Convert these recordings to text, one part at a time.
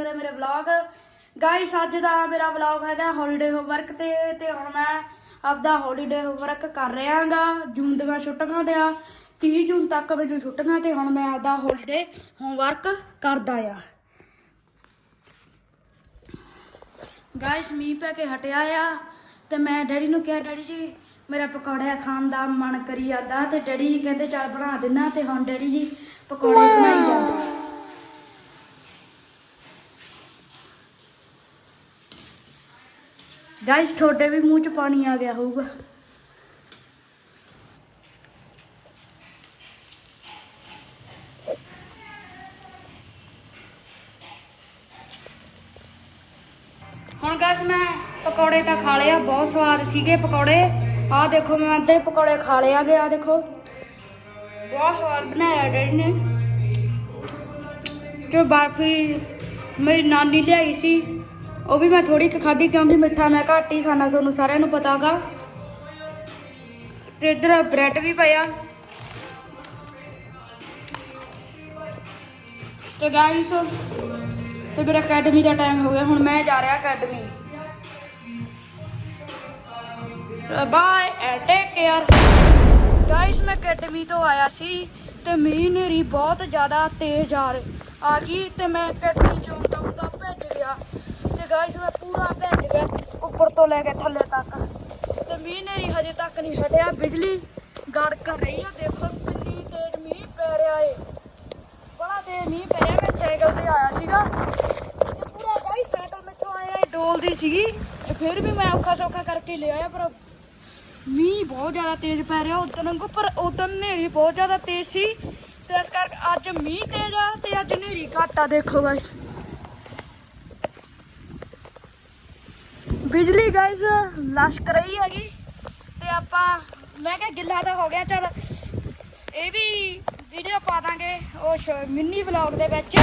ਹੋ ਰਿਹਾ ਮੇਰੇ ਵਲੌਗ ਗਾਇਸ ਅੱਜ ਦਾ ਮੇਰਾ ਵਲੌਗ ਹੈਗਾ ਹੌਲੀਡੇ ਹੋਮਵਰਕ ਤੇ ਤੇ ਹੁਣ ਮੈਂ ਆਪਦਾ ਹੌਲੀਡੇ ਹੋਮਵਰਕ ਕਰ ਰਿਹਾਗਾ। ਜੂਨ ਦੀਆਂ ਛੁੱਟੀਆਂ ਤੇ ਆ। 30 ਜੂਨ ਤੱਕ ਮੈਨੂੰ ਛੁੱਟੀਆਂ ਤੇ ਹੁਣ ਮੈਂ ਆਪਦਾ ਹੌਲੀਡੇ ਹੋਮਵਰਕ ਕਰਦਾ ਆ। ਗਾਇਸ ਮੀਂਹ ਪੈ ਕੇ ਹਟਿਆ ਆ ਤੇ ਮੈਂ ਡੈਡੀ ਨੂੰ ਕਿਹਾ ਡੈਡੀ ਜੀ ਮੇਰਾ ਪਕੌੜੇ ਖਾਣ ਦਾ ਮਨ ਕਰੀ ਜਾਂਦਾ ਤੇ ਡੈਡੀ ਜੀ ਕਹਿੰਦੇ ਚੱਲ ਬਣਾ ਦੇਣਾ ਤੇ ਹੁਣ ਡੈਡੀ ਜੀ ਪਕੌੜੇ ਬਣਾਈ ਜਾਂਦੇ ਗਾਇਸ ਤੁਹਾਡੇ ਵੀ ਮੂੰਹ 'ਚ ਪਾਣੀ ਆ ਗਿਆ ਹੋਊਗਾ। ਹੁਣ ਗਾਇਸ ਮੈਂ ਪਕੌੜੇ ਤਾਂ ਖਾ ਲਿਆ ਬਹੁਤ ਸਵਾਦ ਸੀਗੇ ਪਕੌੜੇ। ਆਹ ਦੇਖੋ ਮੈਂ ਅੱਧੇ ਪਕੌੜੇ ਖਾ ਲਿਆ ਗਿਆ ਦੇਖੋ। ਬਹੁਤ ਸਵਾਦ ਬਣਾਇਆ ਡੈਡੀ ਨੇ। ਜੋ ਬਰਫੀ ਮੇਰੀ ਨਾਨੀ ਲਿਆਈ ਸੀ ਉਹ ਵੀ ਮੈਂ ਥੋੜੀ ਕੁ ਖਾਧੀ ਕਿਉਂਕਿ ਮਿੱਠਾ ਮੈਂ ਘੱਟ ਹੀ ਖਾਣਾ ਤੁਹਾਨੂੰ ਸਾਰਿਆਂ ਨੂੰ ਪਤਾਗਾ। ਤੇ ਇਧਰ ਬ੍ਰੈਡ ਵੀ ਪਿਆ। ਤੇ ਗਾਇਸ ਤੇ ਮੇਰਾ ਅਕੈਡਮੀ ਦਾ ਟਾਈਮ ਹੋ ਗਿਆ, ਹੁਣ ਮੈਂ ਜਾ ਰਿਹਾ academy bye and take care guys ਮੈਂ ਅਕੈਡਮੀ ਤੋਂ ਆਇਆ ਸੀ ਤੇ ਮੀਂਹ ਨੇਰੀ ਬਹੁਤ ਜ਼ਿਆਦਾ ਤੇਜ਼ ਆ ਰਹੀ ਆ ਗਈ ਤੇ ਮੈਂ ਅਕੈਡਮੀ ਚੋਂ ਤਾਂ ਭੱਜ ਗਿਆ ਗਾਇਸ, ਮੈਂ ਪੂਰਾ ਭੱਜ ਗਿਆ ਉੱਪਰ ਤੋਂ ਲੈ ਕੇ ਥੱਲੇ ਤੱਕ। ਤੇ ਮੀਂਹ ਨੇਰੀ ਹਜੇ ਤੱਕ ਨਹੀਂ ਹਟਿਆ। ਬਿਜਲੀ ਗੜਕ ਰਹੀ ਆ। ਦੇਖੋ ਕਿੰਨੀ ਤੇਜ਼ ਮੀਂਹ ਪੈ ਰਿਹਾ ਏ। ਬੜਾ ਤੇਜ਼ ਮੀਂਹ ਪੈ ਰਿਹਾ। ਮੈਂ ਸਾਈਕਲ ਤੇ ਆਇਆ ਸੀਗਾ। ਤੇ ਪੂਰਾ ਗਾਇਸ, ਸਾਈਕਲ ਮੈਥੋਂ ਆਇਆ ਡੋਲਦੀ ਸੀਗੀ। ਤੇ ਫਿਰ ਵੀ ਮੈਂ ਔਖਾ ਸੌਖਾ ਕਰਕੇ ਲਿਆਇਆ ਪਰ ਮੀਂਹ ਬਹੁਤ ਜ਼ਿਆਦਾ ਤੇਜ਼ ਪੈ ਰਿਹਾ। ਉਦੋਂ ਵਾਂਗੂ, ਪਰ ਉਦੋਂ ਹਨੇਰੀ ਬਹੁਤ ਜ਼ਿਆਦਾ ਤੇਜ਼ ਸੀ। ਤੇ ਇਸ ਕਰਕੇ ਅੱਜ ਮੀਂਹ ਤੇਜ਼ ਆ ਤੇ ਅੱਜ ਹਨੇਰੀ ਘੱਟ ਆ। ਦੇਖੋ ਗਾਇਸ। ਬਿਜਲੀ ਗਾਇਸ ਲਸ਼ਕ ਰਹੀ ਹੈਗੀ ਤੇ ਆਪਾਂ, ਮੈਂ ਕਿਹਾ ਗਿੱਲਾ ਤਾਂ ਹੋ ਗਿਆ, ਚਲ ਇਹ ਵੀ ਵੀਡੀਓ ਪਾ ਦਾਂਗੇ ਉਹ ਮਿੰਨੀ ਵਲੌਗ ਦੇ ਵਿੱਚ।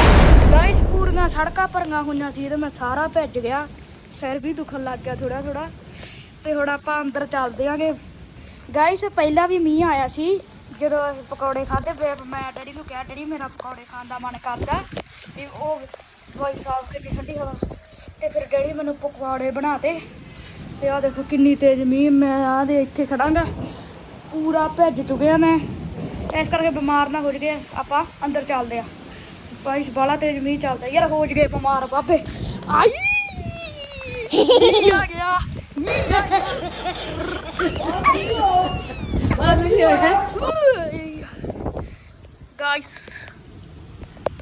ਗਾਇਸ ਪੂਰੀਆਂ ਸੜਕਾਂ ਭਰੀਆਂ ਹੋਈਆਂ ਸੀ ਤੇ ਮੈਂ ਸਾਰਾ ਭਿੱਜ ਗਿਆ। ਸਿਰ ਵੀ ਦੁਖਣ ਲੱਗ ਗਿਆ ਥੋੜਾ ਥੋੜਾ ਤੇ ਹੁਣ ਆਪਾਂ ਅੰਦਰ ਚੱਲਦੇ ਆਂਗੇ। ਗਾਇਸ ਪਹਿਲਾਂ ਵੀ ਮੀਂਹ ਆਇਆ ਸੀ, ਜਦੋਂ ਅਸੀਂ ਪਕੌੜੇ ਖਾਦੇ ਮੈਂ ਡੈਡੀ ਨੂੰ ਕਿਹਾ, ਡੈਡੀ, ਮੇਰਾ ਪਕੌੜੇ ਖਾਣ ਦਾ ਮਨ ਕਰਦਾ। ਵੀ ਉਹ ਦਵਾਈ ਸਾਫ਼ ਕੇ ਠੰਡੀ ਹਵਾ ਤੇ ਫਿਰ ਡੈਡੀ ਮੈਨੂੰ ਪਕੌੜੇ ਬਣਾਤੇ। ਤੇ ਆ ਦੇਖੋ ਕਿੰਨੀ ਤੇਜ਼ ਮੀਂਹ ਮੈਂ ਆ ਦੇ ਇੱਥੇ ਖੜਾਂਗਾ। ਪੂਰਾ ਭਿੱਜ ਚੁੱਕਿਆ ਮੈਂ। ਇਸ ਕਰਕੇ ਬਿਮਾਰ ਨਾ ਹੋ ਜਗੇ ਆਪਾਂ ਅੰਦਰ ਚੱਲਦੇ ਆ ਬਾਈਸ ਬਾਲਾ ਤੇਜ਼ ਮੀਂਹ ਚੱਲਦਾ। ਯਾਰ ਹੋ ਜਗੇ ਬਿਮਾਰ ਬਾਬੇ। ਆਈ! ਗਿਆ। ਆ ਗਾਇਸ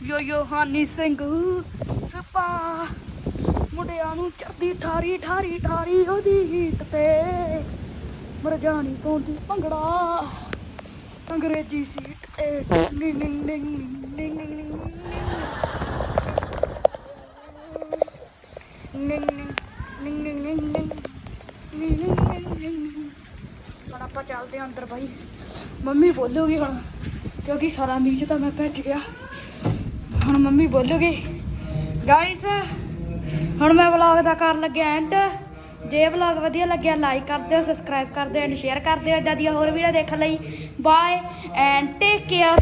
ਯੋ ਯੋ ਹਾਨੀ ਸਿੰਘ ਸਪਾ। ਮੁੰਡਿਆਂ ਨੂੰ ਚੜਦੀ ਠਾਰੀ ਠਾਰੀ ਠਾਰੀ ਉਹਦੀ ਹੀਟ ਤੇ ਮਰਜਾਣੀ ਪਾਉਂਦੀ ਭੰਗੜਾ ਅੰਗਰੇਜ਼ੀ ਸੀਟ ਤੇ ਨੀ ਨੀ ਨੀ ਨੀ ਨੀ ਨੀ ਨੀ ਨੀ ਨੀ ਨੀ ਹੁਣ ਆਪਾਂ ਚੱਲਦੇ ਆਂ ਅੰਦਰ ਬਾਈ ਮੰਮੀ ਬੋਲੂਗੀ ਹੁਣ ਕਿਉਂਕਿ ਸਾਰਾ ਮੀਂਹ ਤਾਂ ਮੈਂ ਭੱਜ ਗਿਆ ਹੁਣ ਮੰਮੀ ਬੋਲੂਗੀ ਗਾਇਸ ਹੁਣ ਮੈਂ ਵਲੌਗ ਦਾ ਕਰਨ ਲੱਗਿਆ ਐਂਡ ਜੇ ਵਲੌਗ ਵਧੀਆ ਲੱਗਿਆ ਲਾਈਕ ਕਰ ਦਿਓ ਸਬਸਕ੍ਰਾਈਬ ਕਰ ਦਿਓ ਐਂਡ ਸ਼ੇਅਰ ਕਰ ਦਿਓ ਇਦਾਂ ਦੀਆਂ ਹੋਰ ਵੀਡੀਓ ਦੇਖਣ ਲਈ। Bye and take care